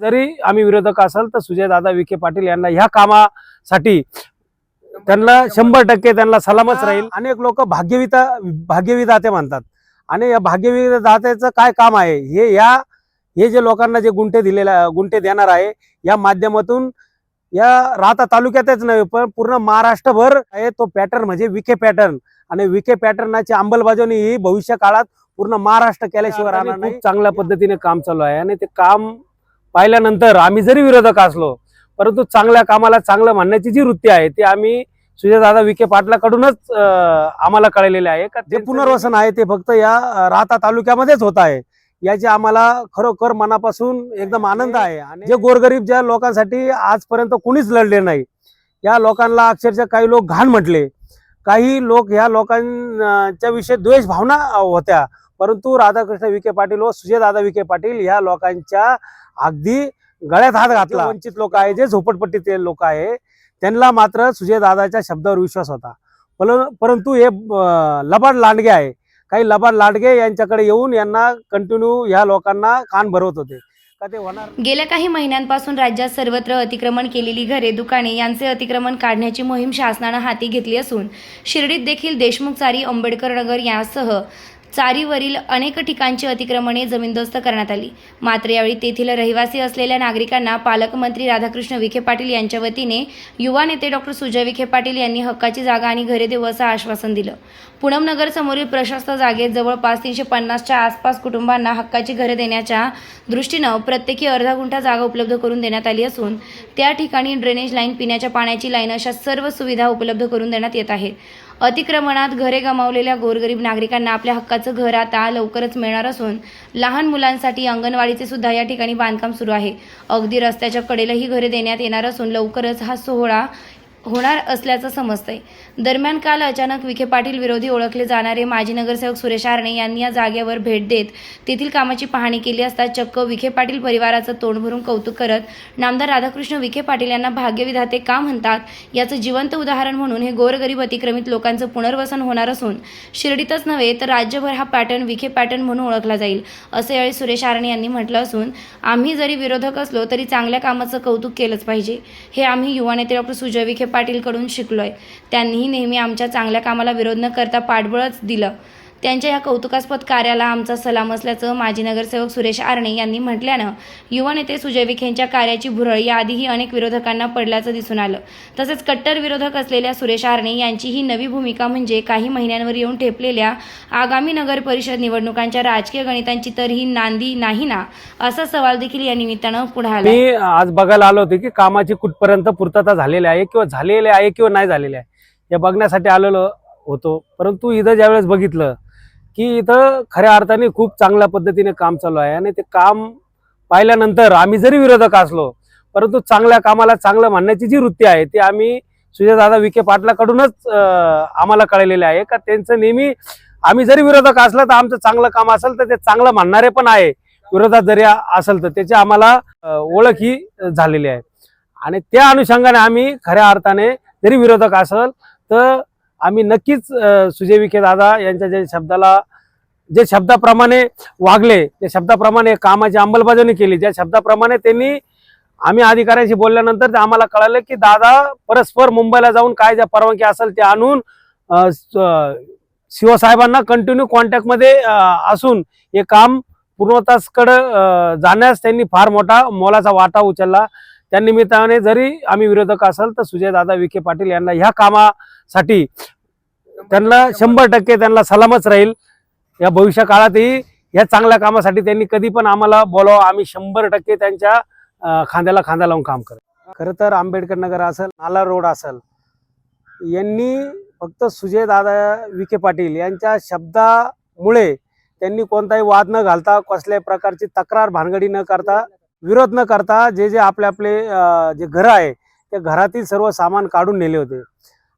जरी आम्ही विरोधक असाल तर सुजयदादा विखे पाटील यांना ह्या कामासाठी त्यांना शंभर टक्के त्यांना सलामच राहील. अनेक लोक भाग्यविता भाग्यविधाते म्हणतात आणि या भाग्यविधात्याचं काय काम आहे? हे या हे जे लोकांना जे गुंठे दिलेला गुंठे देणार आहे या माध्यमातून या राहता तालुक्यातच नव्हे पण पूर्ण महाराष्ट्रभर आहे तो पॅटर्न म्हणजे विखे पॅटर्न. आणि विखे पॅटर्नाची अंमलबजावणी ही भविष्य काळात पूर्ण महाराष्ट्र केल्याशिवाय राहणार नाही खूप चांगल्या पद्धतीने काम चालू आहे. आणि ते काम पाहिल्यानंतर आम्ही जरी विरोधक असलो परंतु चांगल्या कामाला चांगलं म्हणण्याची जी वृत्ती आहे ती आम्ही सुजयदादा विखे पाटलाकडूनच आम्हाला कळलेले आहे. का जे पुनर्वसन आहे ते फक्त या राहता तालुक्यामध्येच होत आहे. याची आम्हाला खरोखर मनापासून एकदम आनंद आहे. आणि जे गोरगरीब ज्या लोकांसाठी आजपर्यंत कुणीच लढले नाही या लोकांना अक्षरशः काही लोक घाण म्हटले. काही लोक ह्या लोकांच्या विषयी द्वेष भावना होत्या. परंतु राधाकृष्ण विखे पाटील व सुजयदादा विखे पाटील ह्या लोकांच्या अगदी गळ्यात हात घातला. वंचित लोक आहे जे झोपडपट्टीतील लोक आहे त्यांना मात्र सुजयदादाच्या शब्दावर विश्वास होता. परं- परंतु हे लबाड लांडगे आहे. काही लबाड लांडगे यांच्याकडे येऊन यांना कंटिन्यू ह्या लोकांना कान भरवत होते. का ते होणार? गेल्या काही महिन्यांपासून राज्यात सर्वत्र अतिक्रमण केलेली घरे दुकाने यांचे अतिक्रमण काढण्याची मोहीम शासनानं हाती घेतली असून शिर्डीत देखील देशमुख चारी आंबेडकर नगर यासह चारीवरील अनेक ठिकाणची अतिक्रमणे जमीनदोस्त करण्यात आली. मात्र यावेळी तेथील रहिवासी असलेल्या नागरिकांना पालकमंत्री राधाकृष्ण विखे पाटील यांच्या वतीने युवा नेते डॉक्टर सुजय विखे पाटील यांनी हक्काची जागा आणि घरे देऊ असं आश्वासन दिलं. पूनम समोरील प्रशस्त जागेत जवळपास तीनशे पन्नासच्या आसपास कुटुंबांना हक्काची घरे देण्याच्या दृष्टीनं प्रत्येकी अर्धा गुंठा जागा उपलब्ध करून देण्यात आली असून त्या ठिकाणी ड्रेनेज लाईन पिण्याच्या पाण्याची लाईन अशा सर्व सुविधा उपलब्ध करून देण्यात येत आहेत अतिक्रमणात घरे गमावलेल्या गोरगरीब नागरिकांना आपल्या हक्काचं घर आता लवकरच मिळणार असून लहान मुलांसाठी अंगणवाडीचे सुद्धा या ठिकाणी बांधकाम सुरू आहे. अगदी रस्त्याच्या कडेलाही घरे देण्यात येणार असून लवकरच हा सोहळा होणार असल्याचं समजतंय. दरम्यान काल अचानक विखे पाटील विरोधी ओळखले जाणारे माजी नगरसेवक सुरेश आरणे यांनी या जागेवर भेट देत तेथील कामाची पाहणी केली असता चक्क विखे पाटील परिवाराचं तोंड भरून कौतुक करत नामदार राधाकृष्ण विखे पाटील यांना भाग्यविधाते का म्हणतात? याचं जिवंत उदाहरण म्हणून हे गोरगरीब अतिक्रमित लोकांचं पुनर्वसन होणार असून शिर्डीतच नव्हे तर राज्यभर हा पॅटर्न विखे पॅटर्न म्हणून ओळखला जाईल असं यावेळी सुरेश आरणे यांनी म्हटलं असून आम्ही जरी विरोधक असलो तरी चांगल्या कामाचं कौतुक केलंच पाहिजे. हे आम्ही युवा नेते डॉक्टर सुजय विखे पाटीलकडून शिकलोय. त्यांनीही नेहमी आमच्या चांगल्या कामाला विरोध न करता पाठबळच दिलं. त्यांच्या या कौतुकास्पद कार्याला आमचा सलाम असल्याचं माजी नगरसेवक सुरेश आरणे यांनी म्हटल्यानं युवा नेते सुजय विखेंच्या कार्याची भुरळ याआधीही अनेक विरोधकांना पडल्याचं दिसून आलं. तसेच कट्टर विरोधक असलेल्या सुरेश आरणे यांची ही नवी भूमिका म्हणजे काही महिन्यांवर येऊन ठेपलेल्या आगामी नगर परिषद निवडणुकांच्या राजकीय गणितांची तर ही नांदी नाही ना असा सवाल देखील या निमित्तानं पुढे आला. आज बघायला आलो होतो की कामाची कुठपर्यंत पूर्तता झालेली आहे किंवा झालेली आहे किंवा नाही झालेली आहे. हे बघण्यासाठी आलेलो होतो. परंतु इथं ज्यावेळेस बघितलं की इथं खऱ्या अर्थाने खूप चांगल्या पद्धतीने काम चालू आहे आणि ते काम पाहिल्यानंतर आम्ही जरी विरोधक असलो परंतु चांगल्या कामाला चांगलं म्हणण्याची जी वृत्ती आहे ती आम्ही सुजयदादा विखे पाटलाकडूनच आम्हाला कळलेले आहे. का त्यांचं नेहमी आम्ही जरी विरोधक असलं तर आमचं चांगलं काम असेल तर ते चांगलं म्हणणारे पण आहे. विरोधात जरी असेल तर त्याची आम्हाला ओळख ही झालेली आहे. आणि त्या अनुषंगाने आम्ही खऱ्या अर्थाने जरी विरोधक असेल तर आम्ही नक्कीच सुजय विखे दादा यांच्या जे शब्दाला जे शब्दाप्रमाणे वागले त्या शब्दाप्रमाणे कामाची अंमलबजावणी केली ज्या शब्दाप्रमाणे त्यांनी आम्ही अधिकाऱ्यांशी बोलल्यानंतर ते आम्हाला कळालं की दादा परस्पर मुंबईला जाऊन काय ज्या परवानगी असेल ते आणून शिवसाहेबांना कंटिन्यू कॉन्टॅक्टमध्ये असून हे काम पूर्णतासकडं जाण्यास त्यांनी फार मोठा मोलाचा वाटा उचलला. त्या निमित्ताने जरी आम्ही विरोधक असेल तर सुजयदादा विखे पाटील यांना ह्या कामासाठी त्यांना शंभर टक्के त्यांना सलामच राहील. या भविष्य काळातही या चांगल्या कामासाठी त्यांनी कधी पण आम्हाला बोलावं. आम्ही शंभर टक्के त्यांच्या खांद्याला खांदा लावून काम करत खरं तर आंबेडकर नगर असेल नाला रोड असेल यांनी फक्त सुजयदादा विखे पाटील यांच्या शब्दामुळे त्यांनी कोणताही वाद न घालता कसल्याही प्रकारची तक्रार भानगडी न करता विरोध न करता जे जे आपले आपले जे घरं आहे त्या घरातील सर्व सामान काढून नेले होते.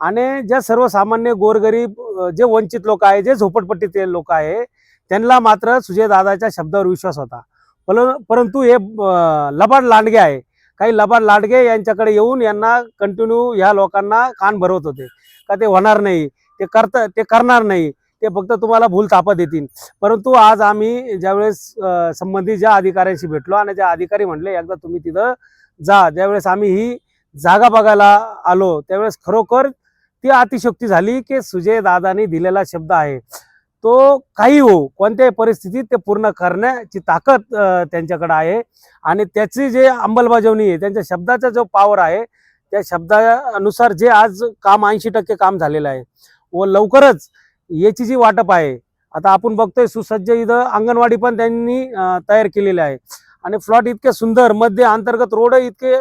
आणि ज्या सर्वसामान्य गोरगरीब जे वंचित लोक आहे जे झोपडपट्टीतील लोक आहे त्यांना मात्र सुजयदादाच्या शब्दावर विश्वास होता. परं- परंतु हे लबाड लांडगे आहे. काही लबाड लांडगे यांच्याकडे येऊन यांना कंटिन्यू ह्या लोकांना कान भरवत होते. का ते होणार नाही ते करता ते करणार नाही. ते फक्त तुम्हाला भूल तापत देतील परंतु आज आम्ही ज्यावेळेस संबंधित ज्या अधिकाऱ्यांशी भेटलो आणि ज्या अधिकारी म्हटले एकदा तुम्ही तिथं जा. ज्यावेळेस आम्ही ही जागा बघायला आलो त्यावेळेस खरोखर ती अतिशक्ती झाली की सुजय दादानी दिलेला शब्द आहे तो काही हो कोणत्याही परिस्थितीत ते पूर्ण करण्याची ताकद त्यांच्याकडे आहे. आणि त्याची जे अंमलबजावणी आहे त्यांच्या शब्दाचा जो पॉवर आहे त्या शब्दानुसार जे आज काम ऐंशी टक्के काम झालेलं आहे. व लवकरच याची जी वाटप आहे आता आपण बघतोय सुसज्ज इथं अंगणवाडी पण त्यांनी तयार केलेली आहे. आणि फ्लॉट इतके सुंदरमध्ये अंतर्गत रोड इतके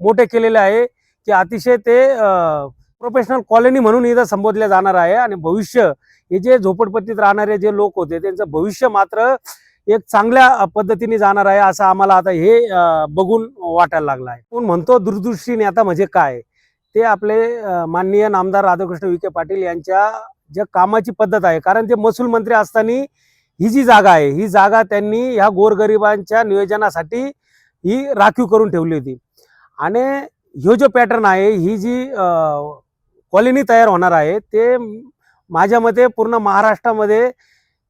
मोठे केलेले आहे की अतिशय ते प्रोफेशनल कॉलनी म्हणून इथं संबोधले जाणार आहे. आणि भविष्य हे जे झोपडपट्टीत राहणारे जे लोक होते त्यांचं भविष्य मात्र एक चांगल्या पद्धतीने जाणार आहे असं आम्हाला आता हे बघून वाटायला लागलं आहे. पण म्हणतो दूरदृष्टी नेता म्हणजे काय? ते आपले माननीय नामदार राधाकृष्ण विखे पाटील यांच्या ज्या कामाची पद्धत आहे. कारण ते महसूल मंत्री असताना ही जी जागा आहे ही जागा त्यांनी ह्या गोरगरिबांच्या नियोजनासाठी ही राखीव करून ठेवली होती. आणि ह्यो जो पॅटर्न आहे ही जी कॉलनी तयार होणार आहे ते माझ्या मते पूर्ण महाराष्ट्रामध्ये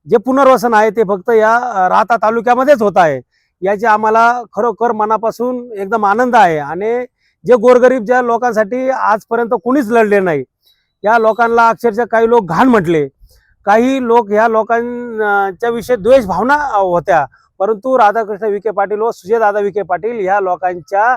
जे पुनर्वसन आहे ते फक्त या राहता तालुक्यामध्येच होत आहे. याचे आम्हाला खरोखर मनापासून एकदम आनंद आहे. आणि जे गोरगरीब ज्या लोकांसाठी आजपर्यंत कुणीच लढले नाही या लोकांना अक्षरशः काही लोक घाण म्हटले. काही लोक ह्या लोकांच्या विषयी द्वेष भावना होत्या. परंतु राधाकृष्ण विखे पाटील व सुजयदादा विखे पाटील ह्या लोकांच्या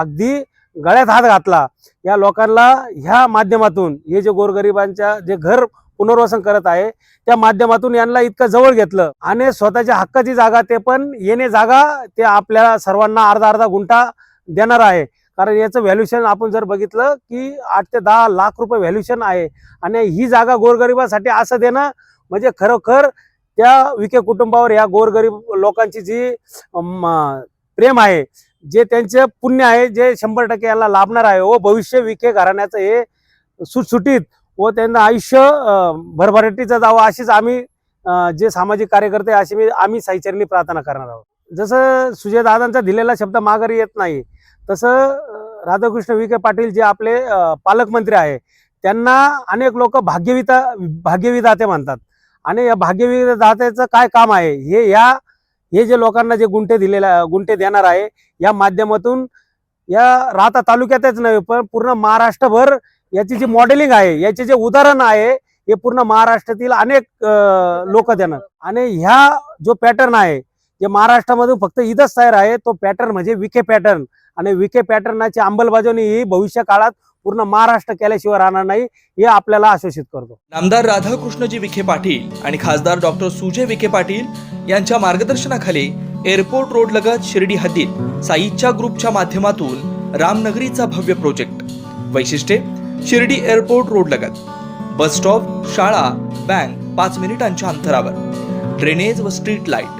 अगदी गळ्यात हात घातला. या लोकांना ह्या माध्यमातून हे जे गोरगरिबांच्या जे घर पुनर्वसन करत आहे त्या माध्यमातून यांना इतकं जवळ घेतलं. आणि स्वतःच्या हक्काची जागा ते पण येणे जागा ते आपल्या सर्वांना अर्धा अर्धा गुंठा देणार आहे. कारण याचं व्हॅल्युशन आपण जर बघितलं की आठ ते दहा लाख रुपये व्हॅल्युशन आहे. आणि ही जागा गोरगरिबासाठी असं देणं म्हणजे खरोखर त्या विखे कुटुंबावर या गोरगरीब लोकांची जी प्रेम आहे जे त्यांचं पुण्य आहे जे शंभर टक्के याला लाभणार आहे व भविष्य विखे घराण्याचं हे सुटसुटीत व त्यांना आयुष्य भरभराटीचं जावं अशीच आम्ही जे सामाजिक कार्यकर्ते अशी मी आम्ही साईचरणी प्रार्थना करणार आहोत. जसं सुजयदादांचा दिलेला शब्द माघारी येत नाही तसं राधाकृष्ण विखे पाटील जे आपले पालकमंत्री आहे त्यांना अनेक लोक भाग्यविता भाग्यविधाते म्हणतात. आणि या भाग्यविधात्याचं काय काम आहे? हे या हे जे लोकांना जे गुंठे दिलेला गुंठे देणार आहे या माध्यमातून या राहता तालुक्यातच नव्हे पण पूर्ण महाराष्ट्रभर याची जी मॉडेलिंग आहे याचे जे उदाहरण आहे हे पूर्ण महाराष्ट्रातील अनेक लोक देणार. आणि ह्या जो पॅटर्न आहे जे महाराष्ट्रामध्ये फक्त इथंच तयार आहे तो पॅटर्न म्हणजे विखे पॅटर्न आणि विखे पॅटर्नाची अंमलबजावणी ही भविष्य काळात पूर्ण महाराष्ट्र केल्याशिवाय राहणार नाही हे आपल्याला आश्वासित करतो. नामदार राधाकृष्णजी विखे पाटील आणि खासदार डॉक्टर सुजय विखे पाटील यांच्या मार्गदर्शनाखाली एअरपोर्ट रोड लगत शिर्डी हद्दीत साईच्या ग्रुपच्या माध्यमातून रामनगरीचा भव्य प्रोजेक्ट वैशिष्ट्ये शिर्डी एअरपोर्ट रोड लगत. बस स्टॉप शाळा बँक पाच मिनिटांच्या अंतरावर. ड्रेनेज व स्ट्रीट लाइट